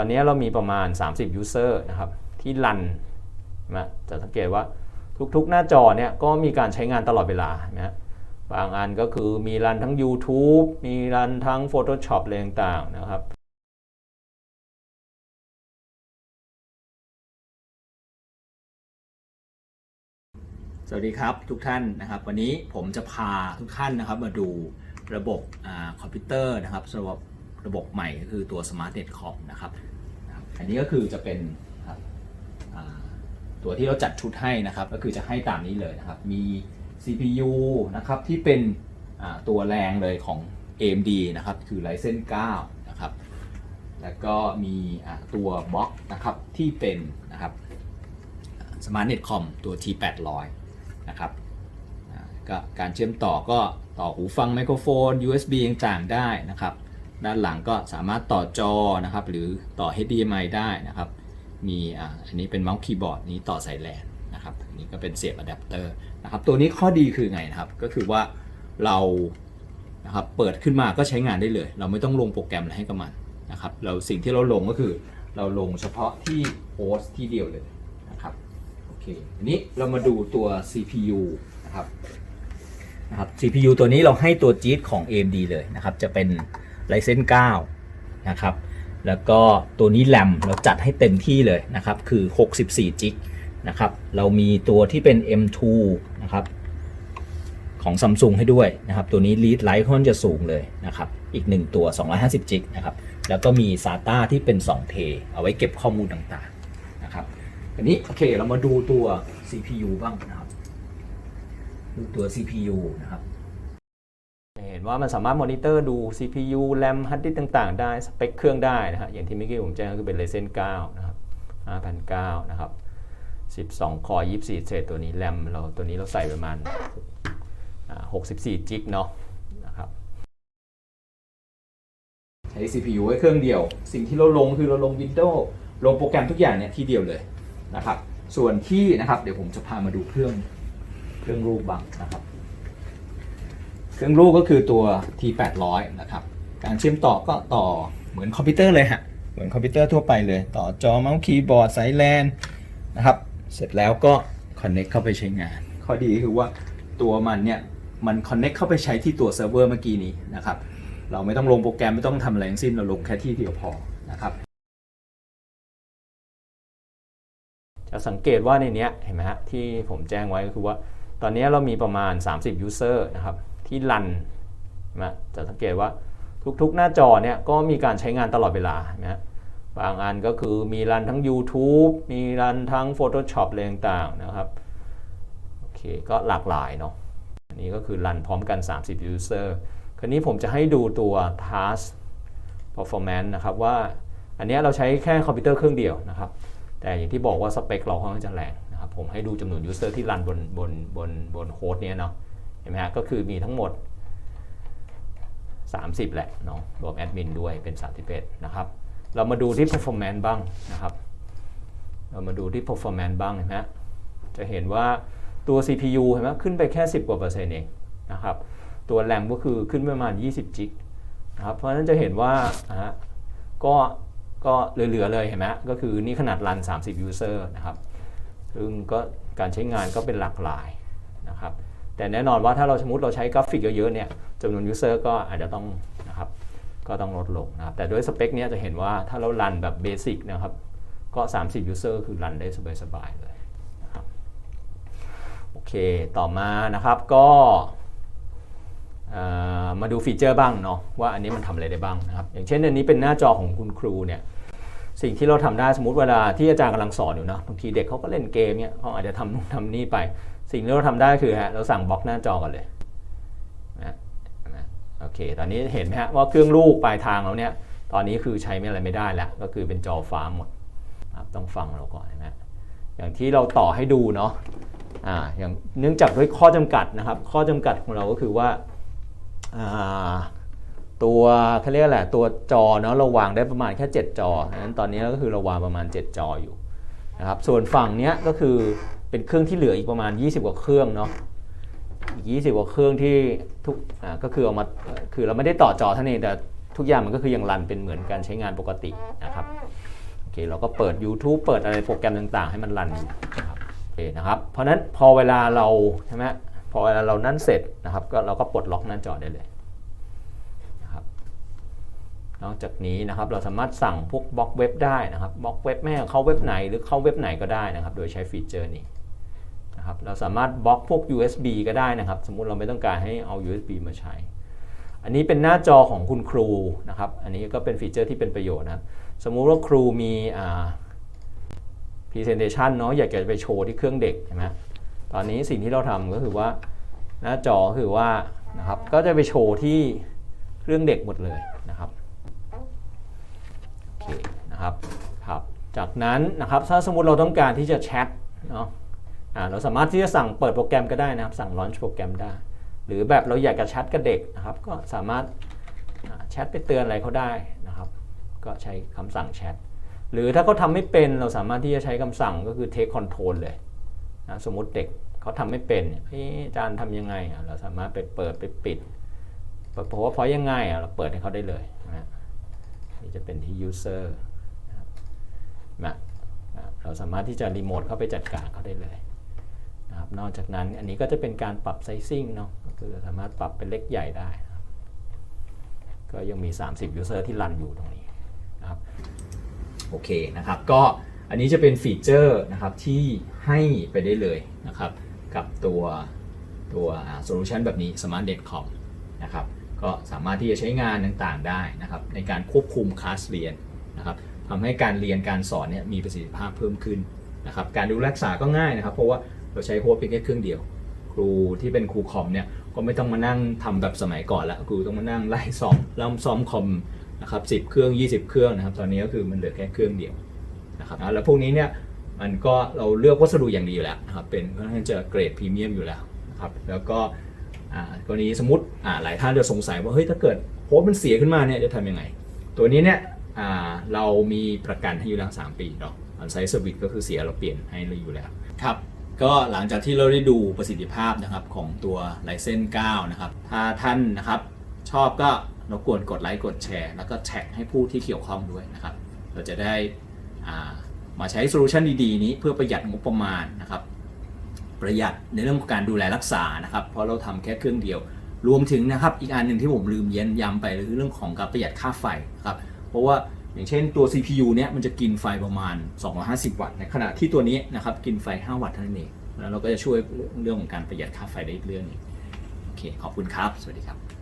ตอนนี้เรามีประมาณ 30 user นะครับที่รันนะจะสังเกตว่าทุกๆ หน้าจอเนี่ยก็มีการใช้งานตลอดเวลานะบางอันก็คือมีรันทั้ง YouTube มีรันทั้ง Photoshop อะไรต่างๆนะครับสวัสดีครับทุกท่านนะครับ วันนี้ผมจะพาทุกท่านนะครับมาดูระบบอคอมพิวเตอร์นะครับสำหรับ ระบบใหม่ก็คือตัว Smart Net Com นะครับนะครับ อันนี้ก็คือจะเป็นตัวที่เราจัดชุดให้นะครับ ก็คือจะให้ตามนี้เลยนะครับ มี CPU นะครับที่เป็นตัวแรงเลยของ AMD นะครับ คือ Ryzen 9 นะครับ แล้วก็มีตัวบล็อกนะครับที่เป็นนะครับ Smart Net Com ตัว T800 นะครับก็การเชื่อมต่อก็ต่อหูฟังไมโครโฟน USB ต่างๆได้นะครับ ด้านหลังก็สามารถต่อจอนะครับ หรือต่อ HDMI ได้นะครับ มีอ่าอันนี้เป็นเมาส์คีย์บอร์ดนี้ต่อสายแลนนะครับอันนี้ก็เป็นเสียบอะแดปเตอร์นะครับ ตัวนี้ข้อดีคือไงนะครับ ก็คือว่าเรานะครับเปิดขึ้นมาก็ใช้งานได้เลย เราไม่ต้องลงโปรแกรมอะไรให้กับมันนะครับ เราสิ่งที่เราลงก็คือเราลงเฉพาะที่โฮสต์ที่เดียวเลยนะครับ โอเค อันนี้เรามาดูตัว CPU นะครับนะครับ CPU ตัวนี้เราให้ตัวจี๊ดของ AMD เลยนะครับ จะเป็น Ryzen 9นะครับ แล้วก็ตัวนี้แรมเราจัดให้เต็มที่เลยนะครับ คือ 64จิกนะครับ เรามีตัวที่เป็น M2 นะครับ ของ Samsung ให้ด้วยนะครับ ตัวนี้ Read Write ค่อนข้างจะสูงเลยนะครับ อีก 1 ตัว 250จิกนะครับ แล้วก็มี SATA ที่เป็น2เทเอาไว้เก็บข้อมูลต่างๆนะครับ อันนี้โอเคเรามาดูตัว CPU บ้างนะครับ ดูตัว CPU นะครับ ห็นว่ามันสามารถมอนิเตอร์ดู CPU RAM ฮาร์ดดิสต่างๆ ได้สเปคเครื่องได้นะฮะอย่างที่เมื่อกี้ผมแจ้งก็คือเป็น Ryzen 9 นะครับ5009นะครับ 12 คอร์24 เศษตัวนี้ RAM เราตัวนี้เราใส่ประมาณ 64 จิกเนาะนะครับใช้ CPU ไว้เครื่องเดียว สิ่งที่เราลงคือเราลง Windows ลงโปรแกรมทุกอย่างเนี่ยที่เดียวเลยนะครับ ส่วนที่นะครับเดี๋ยวผมจะพามาดูเครื่องเครื่องรูปบ้างนะครับ เครื่องรูปก็คือตัว T800 นะครับ การเชื่อมต่อก็ต่อเหมือนคอมพิวเตอร์เลยฮะ เหมือนคอมพิวเตอร์ทั่วไปเลย ต่อจอเมาส์คีย์บอร์ดสายแลนนะครับ เสร็จแล้วก็ Connect เข้าไปใช้งาน ข้อดีก็คือว่าตัวมันเนี่ย มัน Connect เข้าไปใช้ที่ตัวเซิร์ฟเวอร์เมื่อกี้นี้นะครับ เราไม่ต้องลงโปรแกรมไม่ต้องทำอะไรทั้งสิ้น เราลงแค่ที่เดียวพอนะครับ จะสังเกตว่าในเนี้ยเห็นไหมฮะที่ผมแจ้งไว้ก็คือว่า ตอนนี้เรามีประมาณ 30 user นะครับ ที่รันนะจะสังเกตว่าทุกๆ หน้าจอเนี่ยก็มีการใช้งานตลอดเวลานะบางอันก็คือมีรันทั้ง YouTube มีรันทั้ง Photoshop อะไรต่างๆนะครับโอเคก็หลากหลายเนาะอันนี้ก็คือรันพร้อมกัน 30 user คราวนี้ผมจะให้ดูตัว task performance นะครับว่าอันนี้เราใช้แค่คอมพิวเตอร์เครื่องเดียวนะครับ แต่อย่างที่บอกว่าสเปคเราค่อนข้างจะแรงนะครับ ผมให้ดูจำนวน user ที่รันบนบนบนบนโฮสต์เนี้ยเนาะ ห็นไหมฮะก็คือมีทั้งหมด 30 แหละเนาะรวมแอดมินด้วยเป็น 31 นะครับ เรามาดูที่ performance บ้างนะครับ เรามาดูที่ performance บ้างเห็นไหมจะเห็นว่าตัว CPU เห็นไหมขึ้นไปแค่ 10 กว่าเปอร์เซ็นต์เองนะครับ ตัว RAM ก็คือขึ้นไปประมาณ 20 จิกนะครับ เพราะฉะนั้นจะเห็นว่าะก็ก็เหลือๆเลยเห็นไหมก็คือนี่ขนาดรัน 30 user นะครับ ซึ่งก็การใช้งานก็เป็นหลากหลายนะครับ แต่แน่นอนว่าถ้าเราสมมติเราใช้กราฟิกเยอะๆเนี่ยจำนวน user ก็อาจจะต้องนะครับก็ต้องลดลงนะครับแต่ด้วยสเปคเนี้ยจะเห็นว่าถ้าเรารันแบบเบสิกนะครับก็ 30 user คือรันได้สบายๆเลยนะครับโอเคต่อมานะครับก็มาดูฟีเจอร์บ้างเนาะว่าอันนี้มันทำอะไรได้บ้างนะครับอย่างเช่นอันนี้เป็นหน้าจอของคุณครูเนี่ย สิ่งที่เราทำได้สมมติเวลาที่อาจารย์กำลังสอนอยู่นะบางทีเด็กเขาก็เล่นเกมเนี่ยเขาอาจจะทำนู่นทำนี่ไป สิ่งที่เราทำได้คือฮะเราสั่งบล็อกหน้าจอกันเลยนะนะโอเค ตอนนี้เห็นไหมฮะว่าเครื่องลูกปลายทางเราเนี่ยตอนนี้คือใช้ไม่อะไรไม่ได้แล้ว ก็คือเป็นจอฟ้าหมดต้องฟังเราก่อนนะอย่างที่เราต่อให้ดูเนาะอ่าอย่างเนื่องจากด้วยข้อจำกัดนะครับ ข้อจำกัดของเราก็คือว่าอ่า ตัวเขาเรียกอะไรตัวจอเนาะเราวางได้ประมาณแค่ 7 จอนั้นตอนนี้ก็คือเราวางประมาณ 7 จออยู่นะครับส่วนฝั่งเนี้ยก็คือเป็นเครื่องที่เหลืออีกประมาณ 20 กว่าเครื่องเนาะอีก 20 กว่าเครื่องที่ทุกอ่าก็คือเอามาคือเราไม่ได้ต่อจอท่านี้แต่ทุกอย่างมันก็คือยังรันเป็นเหมือนการใช้งานปกตินะครับโอเคเราก็เปิด YouTube เปิดอะไรโปรแกรมต่างๆ ให้มันรันนะครับโอเคนะครับเพราะฉะนั้นพอเวลาเราใช่ไหมพอเวลาเรานั่นเสร็จนะครับก็เราก็ปลดล็อกหน้าจอได้เลย นอกจากนี้นะครับเราสามารถสั่งพวกบล็อกเว็บได้นะครับบล็อกเว็บไม่เข้าเว็บไหนหรือเข้าเว็บไหนก็ได้นะครับ โดยใช้ฟีเจอร์นี้นะครับเราสามารถบล็อกพวก USB ก็ได้นะครับ สมมุติเราไม่ต้องการให้เอา USB มาใช้ อันนี้เป็นหน้าจอของคุณครูนะครับ อันนี้ก็เป็นฟีเจอร์ที่เป็นประโยชน์นะสมมุติว่าครูมีอ่า presentation เนาะอยากจะไปโชว์ที่เครื่องเด็กใช่ไหมตอนนี้สิ่งที่เราทำก็คือว่าหน้าจอคือว่านะครับก็จะไปโชว์ที่เครื่องเด็กหมดเลยนะครับ เคนะครับครับจากนั้นนะครับถ้าสมมติเราต้องการที่จะแชทเนาะอ่าเราสามารถที่จะสั่งเปิดโปรแกรมก็ได้นะครับ สั่ง launch โปรแกรมได้ หรือแบบเราอยากจะแชทกับเด็กนะครับ ก็สามารถแชทไปเตือนอะไรเขาได้นะครับ ก็ใช้คำสั่งแชทหรือถ้าเขาทำไม่เป็นเราสามารถที่จะใช้คำสั่งก็คือ take control เลยนะสมมุติเด็กเขาทำไม่เป็นเนี่ยเอ๊ะอาจารย์ทำยังไง เราสามารถไปเปิดไปปิดเปิดเพราะว่าเพราะยังไงเราเปิดให้เขาได้เลยนะ นี่จะเป็นที่ user นะครับนะเราสามารถที่จะรีโมทเข้าไปจัดการเขาได้เลยนะครับนอกจากนั้นอันนี้ก็จะเป็นการปรับไซซิ่งเนาะก็คือสามารถปรับเป็นเล็กใหญ่ได้ ก็ยังมี 30 user ที่รันอยู่ตรงนี้นะครับโอเคนะครับก็อันนี้จะเป็นฟีเจอร์นะครับที่ให้ไปได้เลยนะครับกับตัวตัวโซลูชันแบบนี้ Smart Net Com นะครับ ก็สามารถที่จะใช้งานต่างๆได้นะครับในการควบคุมคลาสเรียนนะครับทำให้การเรียนการสอนเนี่ยมีประสิทธิภาพเพิ่มขึ้นนะครับการดูแลรักษาก็ง่ายนะครับ เพราะว่าเราใช้โค้ดเพียงแค่เครื่องเดียว ครูที่เป็นครูคอมเนี่ยก็ไม่ต้องมานั่งทำแบบสมัยก่อนละครูต้องมานั่งไล่ซ้อมเริ่มซ้อมคอมนะครับสิเครื่อง 20 เครื่องนะครับ ตอนนี้ก็คือมันเหลือแค่เครื่องเดียวนะครับแล้วพวกนี้เนี่ยมันก็เราเลือกวัสดุอย่างดีอยู่แล้วนะครับเป็นค่อนข้างจะเกรดพรีเมียมอยู่แล้วนะครับแล้วก็ กรณีสมมติหลายท่านจะสงสัยว่าเฮ้ยถ้าเกิดโค้ดมันเสียขึ้นมาเนี่ยจะทำยังไง ตัวนี้เนี่ยเรามีประกันให้อยู่แล้ว 3 ปีเนาะอันไซส์สวิตก็คือเสียเราเปลี่ยนให้เราอยู่แล้วครับก็หลังจากที่เราได้ดูประสิทธิภาพนะครับของตัว l i c e n 9นะครับถ้าท่านนะครับชอบก็รบกวนกดไลค์กดแชร์ แล้วก็แท็กให้ผู้ที่เกี่ยวข้องด้วยนะครับ เราจะได้มาใช้โซลูชันดีๆ นี้เพื่อประหยัดงบประมาณนะครับ ประหยัดในเรื่องของการดูแลรักษานะครับ เพราะเราทำแค่เครื่องเดียว รวมถึงนะครับอีกอันหนึ่งที่ผมลืมเย็นย้ำไปคือเรื่องของการประหยัดค่าไฟนะครับเพราะว่าอย่างเช่นตัว CPU เนี่ยมันจะกินไฟประมาณ 250 วัตต์ในขณะที่ตัวนี้นะครับกินไฟ 5 วัตต์เท่านั้นเองแล้วเราก็จะช่วยเรื่องของการประหยัดค่าไฟได้อีกเรื่องนึงโอเคขอบคุณครับ สวัสดีครับ